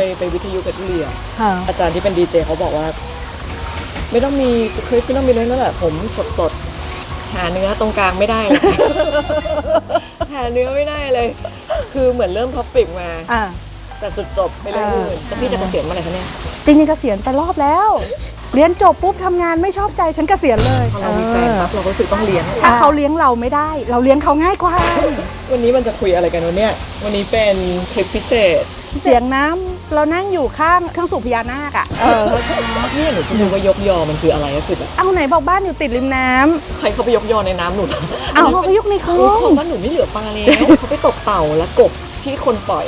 ไปไปวิทยุกับทุเรียนค่ะอาจารย์ที่เป็นดีเจเขาบอกว่า ไม่ต้องมีสคริปต์ไม่ต้องมีเลยนั่นแหละผมสดสดๆหาเนื้อตรงกลางไม่ได้เลย หาเนื้อไม่ได้เลย คือเหมือนเริ่มท็อปปิกมา อ่า แต่จุดจบไปเรื่อยๆแต่พี่จะเกษียณเมื่อไหร่คะเนี่ยจริงๆเกษียณไปรอบแล้ว เรียนจบปุ๊บทำงานไม่ชอบใจฉันเกษียณเลยพอเรามีแฟนปั๊บเราก็รู้สึกต้องเลี้ยง ถ้าเขาเลี้ยงเราไม่ได้ เราเลี้ยงเขาง่ายกว่า วันนี้มันจะคุยอะไรกันวันเนี้ยวันนี้เป็นคลิปพิเศษ เสียงน้ำ เรานั่งอยู่ข้างเครื่องสูบพญานาคอะเออเนี่ยหนูจะดูว่ายกยอมันคืออะไรก็คือแบบเอาไหนบอกบ้านอยู่ติดริมน้ำใครเขาไปยกยอในน้ำหนุนเอาเขาก็ยกในคลอโอ้งของบ้านหนูไม่เหลือปลาแล้วเขาไปตกเต่าและกบที่คนปล่อย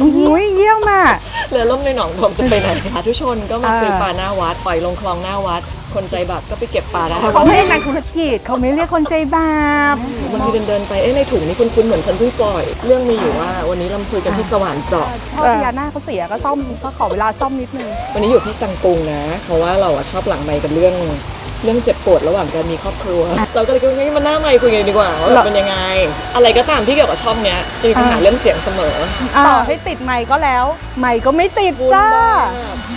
อุ้ยเยี่ยมมาก เรือล่มในหนองผมจะไปไหนสาธุชนก็มาอ่าซื้อปลาหน้าวัดปล่อยลงคลองหน้าวัด คนใจบาปก็ไปเก็บปลาได้เขาไม่เรียกนักธุรกิจเขาไม่เรียกคนใจบาปบางทีเดินเดินๆไปเอ้ในถุงนี้คุ้นๆเหมือนฉันเพิ่งปล่อย เรื่องมีอยู่ว่าวันนี้เราคุยกันที่สว่านเจาะพอพญานาคเขาเสียก็ซ่อมก็ขอเวลาซ่อมนิดนึงวันนี้อยู่ที่สังกุงนะ เพราะว่าเราอะชอบหลังไมค์กันเรื่อง เรื่องเจ็บปวดระหว่างการมีครอบครัว เราก็เลยคิดว่างั้นมาหน้าไมค์คุยกันดีกว่าว่าแบบเป็นยังไง อะไรก็ตามที่เกี่ยวกับช่องเนี้ยจะมีปัญหาอ่าเรื่องเสียงเสมอต่อให้ติดไมค์ก็แล้วไมค์ก็ไม่ติดวุ่นจ้ามาก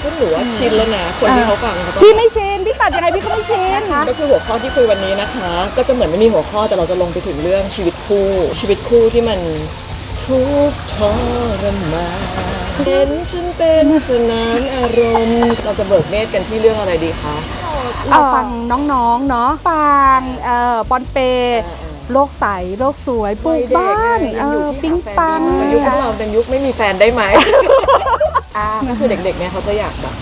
ก็หนูว่าชินแล้วนะคนที่เขาฟังเขาต้องพี่ไม่เชนพี่ตัดยังไงพี่ก็ไม่เชนก็คือหัวข้อที่คุยวันนี้นะคะ ก็จะเหมือนไม่มีหัวข้อแต่เราจะลงไปถึงเรื่องชีวิตคู่ ชีวิตคู่ที่มันทุกข์ทรมานเห็นฉันเป็นสนานอารมณ์ เราจะเบิกเนตรกันที่เรื่องอะไรดีคะ เราฟังน้องๆเนาะฟางเอ่อปอนเปโลกใสโลกสวยปลูกบ้านเออปิ้งปังอายุพวกเราเป็นยุคไม่มีแฟนได้ไหมอ่าก็คือเด็กๆเนี่ยเขาจะอยากแบบ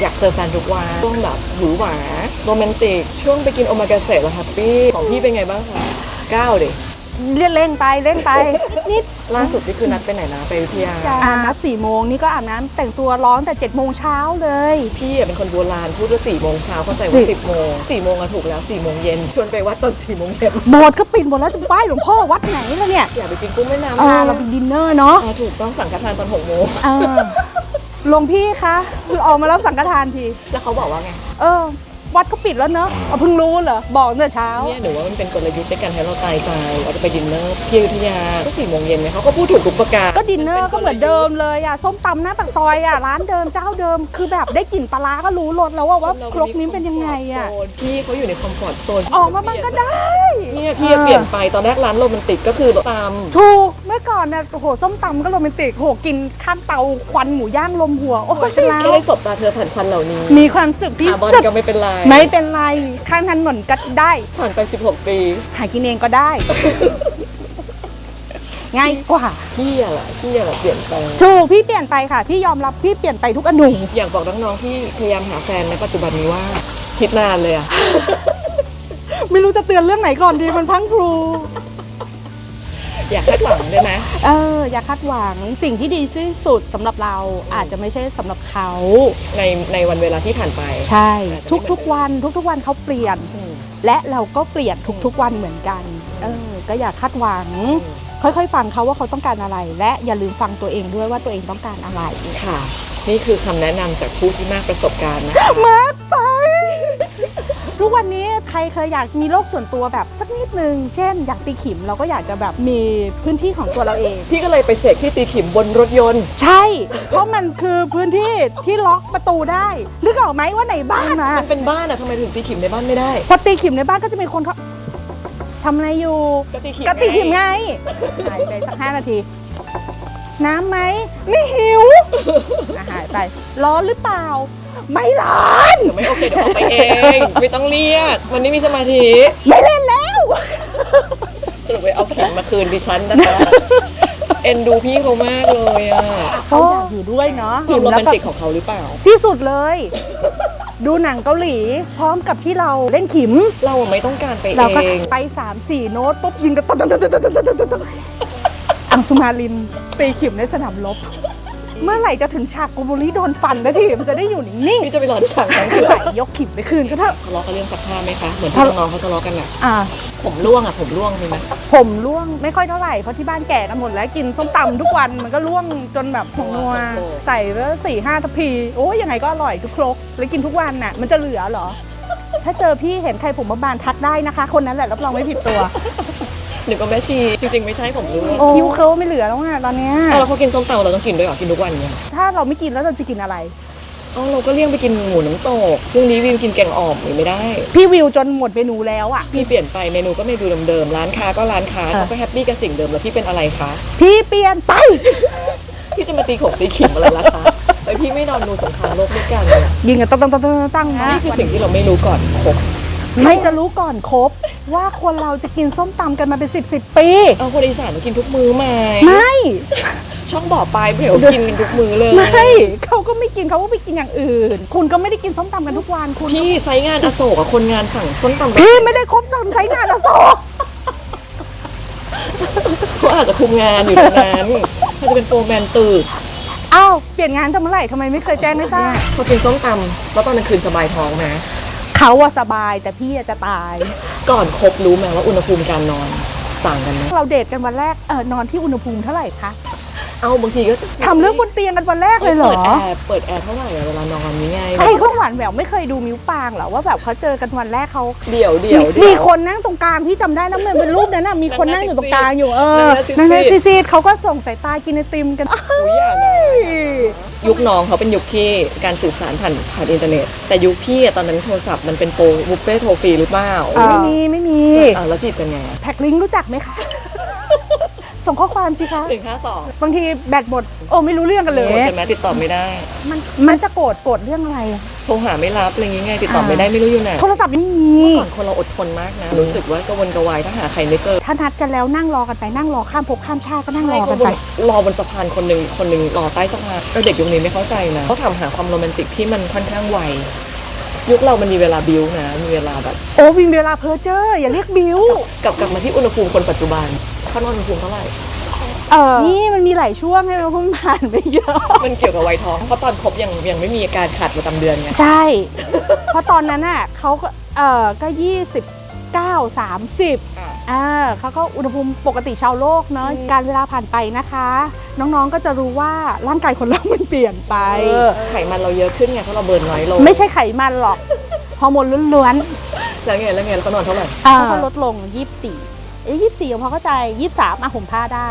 อยากเจอแฟนทุกวันช่วงแบบหวือหวาโรแมนติก ช่วงไปกินโอมากาเสะแล้วแฮปปี้ของพี่เป็นไงบ้างคะก้าวดิ เล่นเล่นไปเล่นไปนิดล่าสุดนี่คือนัดไปไหนนะไปวิทยาอ่านัดสี่โมงนี่ก็อาบน้ำแต่งตัวร้อนแต่เจ็ดโมงเช้าเลย พี่อะเป็นคนโบราณพูดว่าสี่โมงเช้าเข้าใจสี่ว่าสิบโมงสี่โมงอะถูกแล้วสี่โมงเย็นชวนไปวัดตอนสี่โมงเย็นโบสถ์ก็ปิดหมดแล้วจะไหว้หลวงพ่อวัดไหนแล้วเนี่ยอยากไปกินกุ้งแม่น้ำเออเราไปดินเนอร์เนาะอ่าถูกต้องสั่งกระทานตอนหกโมงเออหลวงพี่คะออกมารับสังฆทานทีแล้วเขาบอกว่าไง เออ วัดก็ปิดแล้วเนาะเอาเพิ่งรู้เหรอ บอกตั้งแต่เช้า เนี่ยหนูว่ามันเป็นกลยุทธ์ในการให้เราตายใจเราจะไปดินเนอร์ที่อยุธยาก็สี่โมงเย็นเนี่ยเขาก็พูดถูกทุกประการก็ดินเนอร์ก็เหมือนเดิมเลยอะส้มตำหน้าปากซอยอะร้านเดิมเจ้าเดิม คือแบบได้กลิ่นปลาร้าก็รู้รสแล้วว่าว่าครกนี้เป็นยังไงอะพี่เขาอยู่ในคอมฟอร์ทโซนออกมาบ้างก็ได้ เนี่ยพี่เปลี่ยนไปตอนแรกร้านโรแมนติกก็คือตาม ถูกเมื่อก่อนเนี่ยโอ้โหส้มตำก็โรแมนติกโหกินข้างเตาควันหมูย่างลมหัวโอ้ยแค่แล้วได้สบตาเธอผ่านควันเหล่านี้ มีความสุขที่คาร์บอนสุดก็ไม่เป็นไรไม่เป็นไรข้างถนนก็ได้ผ่านไป 16 ปี หากินเองก็ได้ ง่ายกว่าพี่อะแหละพี่อะแหละเปลี่ยนไปถูกพี่เปลี่ยนไปค่ะ พี่ยอมรับพี่เปลี่ยนไปทุกอนูอยากบอกน้องๆที่พยายามหาแฟนในปัจจุบันนี้ว่าคิดนานเลยอะ ไม่รู้จะเตือนเรื่องไหนก่อนดีมันพรังพรูอยากคาดหวังได้ไหมเอออย่าคาดหวังสิ่งที่ดีที่สุดสำหรับเราอาจจะไม่ใช่สำหรับเขา ในในวันเวลาที่ผ่านไป ใช่ อาจจะไม่เหมือนทุกๆวัน ทุกๆวันเขาเปลี่ยน อืม และเราก็เปลี่ยนทุกๆวันเหมือนกัน เออ ก็อย่าคาดหวัง ค่อยๆ ฟังเขาว่าเขาต้องการอะไร และอย่าลืมฟังตัวเองด้วยว่าตัวเองต้องการอะไรค่ะ นี่คือคำแนะนำจากผู้ที่มากประสบการณ์นะคะ มาไป ทุกวันนี้ใครเคยอยากมีโลกส่วนตัวแบบสักนิดนึง เช่น อยากตีขิมเราก็อยากจะแบบมีพื้นที่ของตัวเราเอง พี่ก็เลยไปเสกที่ตีขิมบนรถยนต์ ใช่ เพราะมันคือพื้นที่ที่ล็อกประตูได้นึกออกไหมว่าไหนบ้านมามันเป็นบ้านอะทำไมถึงตีขิมในบ้านไม่ได้ พอตีขิมในบ้านก็จะมีคนเขาทำอะไรอยู่ก็ตีขิมก็ตีขิมไงหายไปสักห้านาที น้ำไหมไม่หิวอะหายไป ร้อนหรือเปล่า ไม่ร้อน เดี๋ยวไม่โอเคเดี๋ยวออกไปเอง ไม่ต้องเรียก มันไม่มีสมาธิไม่เล่นแล้ว สรุปไปเอาขิงมาคืนดิฉันนะคะ เอ็นดูพี่เขามากเลยอะเขาอยากอยู่ด้วยเนาะคหิววามโรแมนติกของเขาหรือเปล่า ที่สุดเลย ดูหนังเกาหลี พร้อมกับที่เราเล่นขิม เราไม่ต้องการไปเเราก็อง ไป 3 4 โน้ตปุ๊บยิงกันตึ๊ดตึ๊ดตึ๊ดตึ๊ดตึ๊ดตึ๊ดตึ๊ด อังสุมาลินตีขิมในสนามรบ เมื่อไหร่จะถึงฉากกูบุรีโดนฟันนะทีมันจะได้อยู่นิ่งพี่จะไปรอที่ฉากนั้นๆคือไหลยกขิมไปคืนก็เถอะ ทะเลาะกันเรื่องซักผ้าไหมคะ เหมือนที่น้องๆเขาทะเลาะกันอะอ่า ผมร่วงอะผมร่วงมีไหมผมร่วงไม่ค่อยเท่าไหร่เพราะที่บ้านแก่กันหมดแล้วกินส้มตำทุกวันมันก็ร่วงจนแบบหัวนัวใส่แล้วสี่ห้าทัพพีโอ้ยยังไงก็อร่อยทุกครกแล้วกินทุกวันน่ะมันจะเหลือเหรอ ถ้าเจอพี่เห็นใครผมบานๆทักได้นะคะ คนนั้นแหละรับรองไม่ผิดตัว หนูก็แม่ชีจริงๆไม่ใช่ผมรู้คิ้วเคิร์ไม่เหลือแล้วอะตอนเนี้ยอ้าวแล้วเขากินส้มตำเราต้องกินด้วยเหรอกินทุกวันเนี่ยถ้าเราไม่กินแล้วเราจะกินอะไรอ๋อเราก็เลี่ยงไปกินหมูน้ำตกพรุ่งนี้วิวกินแกงอ่อมหรือไม่ได้พี่วิวจนหมดเมนูแล้วอะพี่เปลี่ยนไปเมนูก็เมนูเดิมๆร้านค้าก็ร้านค้าเออเขาก็แฮปปี้กับสิ่งเดิมแล้วพี่เป็นอะไรคะพี่เปลี่ยนไป พี่จะมาตีขกตีขิมอะไรล่ะคะไอพี่ไม่นอนดูสงครามโลกด้วยกันเลยอะยิงกันตั้งตั้งตั้งตั้งตั้งนะ นี่คือสิ่งที่เราไม่รู้ก่อนค บไม่จะรู้ก่อนครบว่าคนเราจะกินส้มตำกันมาเป็นสิบสิบปี เอาคนอีสานเรากินทุกมื้อไหมไม่ ช่องบ่อปลายเผลกินกันทุกมื้อเลยไม่เขาก็ไม่กินเขาก็ไปกินอย่างอื่น คุณก็ไม่ได้กินส้มตำกันทุกวันคุณพี่ไซต์งานอโศกอะคนงานสั่งส้มตำแบบพี่ไม่ได้ครบจนใช้งานอโศกเขาอาจจะคุมงานอยู่ตรงนั้นเขาจะเป็นโฟร์แมนตึกอ้าวเปลี่ยนงานทำเมื่อไหร่ทำไมไม่เคยแจ้งให้ทราบพอกินส้มตำแล้วตอนกลางคืนสบายท้องไหม เขาอะสบายแต่พี่อะจะตาย ก่อนคบรู้ไหมว่าอุณหภูมิการนอนต่างกันไหมเราเดทกันวันแรกเออนอนที่อุณหภูมิเท่าไหร่คะเอาบางทีก็ทำเรื่องบนเตียงกันวันแรกเลยเหรอ เปิดแอร์เปิดแอร์เท่าไหร่อะเวลานอนนี่ไงใครก็หวานแหววไม่เคยดูมิวปางเหรอว่าแบบเขาเจอกันวันแรกเขาเดี๋ยวเดี๋ยวมีเดี๋ยวมีคนนั่งตรงกลางพี่จำได้นะมันเป็นรูปนั้นน่ะมีคนนั่งอยู่ตรงกลางอยู่เออนั่นั่งงๆซีดๆซีดๆเขาก็ส่งสายตากินไอติมกันอุ๊ยอ ย่านะยุคน้องเขาเป็นยุคที่การสื่อสารผ่านผ่านอินเทอร์เน็ต แต่ยุคพี่อะตอนนั้นโทรศัพท์มันเป็นโปรบุฟเฟ่ต์โทรฟรีหรือเปล่า ไม่มีไม่มี อ่าแล้วจีบกันไง แพ็คลิงก์รู้จักไหมคะ ส่งข้อความสิคะหนึ่งห้าสองบางทีแบตหมด โอ้ไม่รู้เรื่องกันเลย แต่แม้ติดต่อไม่ได้ มันมันจะโกรธโกรธเรื่องอะไรอะโทรหาไม่รับอะไรอย่างงี้ไงติดต่อไม่ได้ไม่รู้อยู่ไหนโทรศัพท์ไม่มี ก่อนคนเราอดทนมากนะ รู้สึกว่ากระวนกระวายถ้าหาใครไม่เจอถ้านัดกันแล้วนั่งรอกันไปนั่งรอข้ามภพข้ามชาติก็นั่งรอกันใช่ไปเขารอบนสะพานคนหนึ่งคนหนึ่งรอใต้สะพานแล้วเด็กยุคนี้ไม่เข้าใจนะเขาทำหาความโรแมนติกที่มันค่อนข้างไว ยุคเรามันมีเวลาบิวนะ มีเวลาแบบ โอ้วินเวลาเพอเจอร์อย่าเรียกบิวกลับกลับมาที่อุณหภูมิคนปัจจุบันเขานอนอุณหภูมิเท่าไหร่ เออนี่มันมีหลายช่วงให้เราเพิ่งผ่านไปเยอะ มันเกี่ยวกับวัยท้องเพราะตอนคบยังยังไม่มีอาการขาดประจำเดือนไงใช่ เพราะตอนนั้นน่ะเขาก็เออก็29 30อะ อ่าเขาก็อุณหภูมิปกติชาวโลกเนาะการเวลาผ่านไปนะคะ น้องๆก็จะรู้ว่าร่างกายคนเรามันเปลี่ยนไป ไขมันเราเยอะขึ้นไงเพราะเราเบิร์นน้อยลงไม่ใช่ไขมันหรอกฮอร์โมนล้วนแล้วไงแล้วไงแล้วเขานอนเท่าไหร่ๆเขาก็ลดลง 24เอ้ย24พอเข้าใจ 23อะผมผ้าได้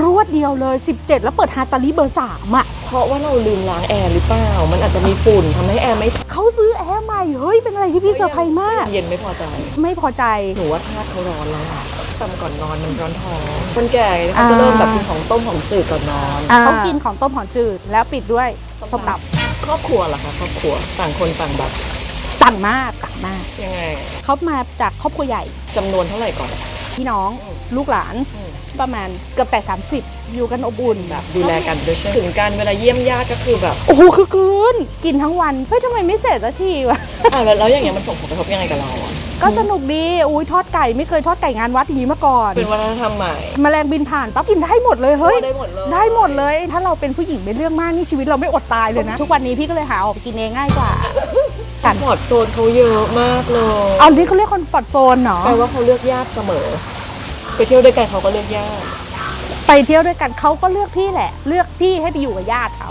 รวดเดียวเลย 17 แล้วเปิดฮาตาลีเบอร์3อะเพราะว่าเราลืมล้างแอร์หรือเปล่า มันอาจจะมีฝุ่นทำให้แอร์ไม่เขาซื้อ แอร์ใหม่เฮ้ยเป็นอะไรที่พี่เซอร์ไพรส์มาก เย็นไม่พอใจ ไม่พอใจหนูว่าธาตุเขาร้อนแล้วอะตำก่อนนอนมันร้อนท้องคนแก่เขาจะเริ่มแบบกินของต้มของจืดก่อนนอนเขากินของต้มของจืดแล้วปิดด้วยส้มตครอบครัวเหรอคะครอบครัวต่างคนต่างแบบำต่างมากต่างมากยังไงเขามาจากครอบครัวใหญ่จำนวนเท่าไหร่ก่อน พี่น้องอืมลูกหลานอืมประมาณเกือบแต่30 อยู่กันอบอุ่นแบบดูแลกันด้วยใช่ไหมถึงการเวลาเยี่ยมญาติก็คือแบบโอ้โหคือคืนกินทั้งวันเฮ้ยทำไมไม่เสร็จสักทีวะอ้าวแล้วแล้วอย่างเงี้ยมันส่งผลกระทบยังไงกับเราอะก็สนุกดีอุ้ยทอดไก่ไม่เคยทอดไก่งานวัดอย่างนี้มาก่อน เป็นวัฒนธรรมใหม่แมลงบินผ่านปั๊บกินได้หมดเลยเฮ้ยได้หมดเลยได้หมดเลย ถ้าเราเป็นผู้หญิงเป็นเรื่องมากนี่ชีวิตเราไม่อดตายเลยนะ ทุกวันนี้พี่ก็เลยหาออกไปกินเองง่ายกว่า กันพอร์ตโซนเขาเยอะมากเลยเอาที่เขาเรียกคอนฟอร์ตโซนเนาะแปลว่าเขาเลือกญาติเสมอ ไปเที่ยวด้วยกันเขาก็เลือกญาติไปเที่ยวด้วยกันเขาก็เลือกพี่แหละ เลือกพี่ให้ไปอยู่กับญาติเขา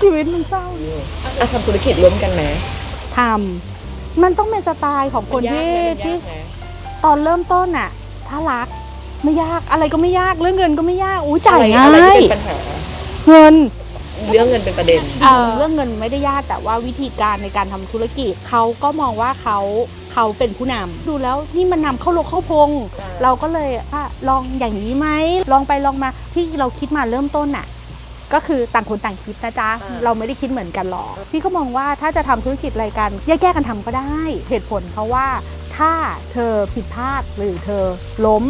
ชีวิตมันเศร้าอะทำธุรกิจร่วมกันไหมทำมันต้องเป็นสไตล์ของคนที่มันยากไหมที่มันยากไหมตอนเริ่มต้นน่ะถ้ารักไม่ยากอะไรก็ไม่ยากเรื่องเงินก็ไม่ยากอู้จ่ายอะไรง่าอะไรที่ยเป็นปัญหาเงิน เรื่องเงินเป็นประเด็น เอ่อเรื่องเงินไม่ได้ยากแต่ว่าวิธีการในการทำธุรกิจเขาก็มองว่าเขาเขาเป็นผู้นำดูแล้วนี่มันนำเข้าโลกเข้าพงใช่เราก็เลยว่าลองอย่างนี้ไหมลองไปลองมาที่เราคิดมาเริ่มต้นน่ะ ก็คือต่างคนต่างคิดนะจ๊ะเราไม่ได้คิดเหมือนกันหรอกพี่ก็มองว่าถ้าจะทำธุรกิจอะไรกันแยกๆกันทำก็ได้ เหตุผลเพราะว่าถ้าเธอผิดพลาดหรือเธอล้ม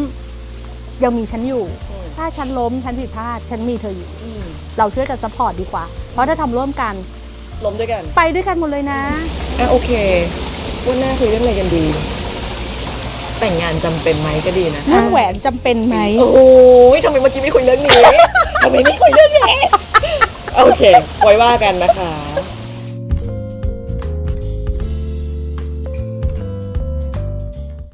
ยังมีฉันอยู่อืม ถ้าฉันล้มฉันผิดพลาดฉันมีเธออยู่เราช่วยกันซัพพอร์ตดีกว่า เพราะถ้าทำร่วมกัน ล้มด้วยกันไปด้วยกันหมดเลยนะ อะโอเควันหน้าคุยเรื่องอะไรกันดี แต่งงานจำเป็นไหมก็ดีนะเรื่องแหวนจำเป็นไหม โอ้ยทำไมเมื่อกี้ไม่คุยเรื่องนี้ ทำไมไม่คุยเรื่องนี้ โอเคไว้ว่ากันนะคะ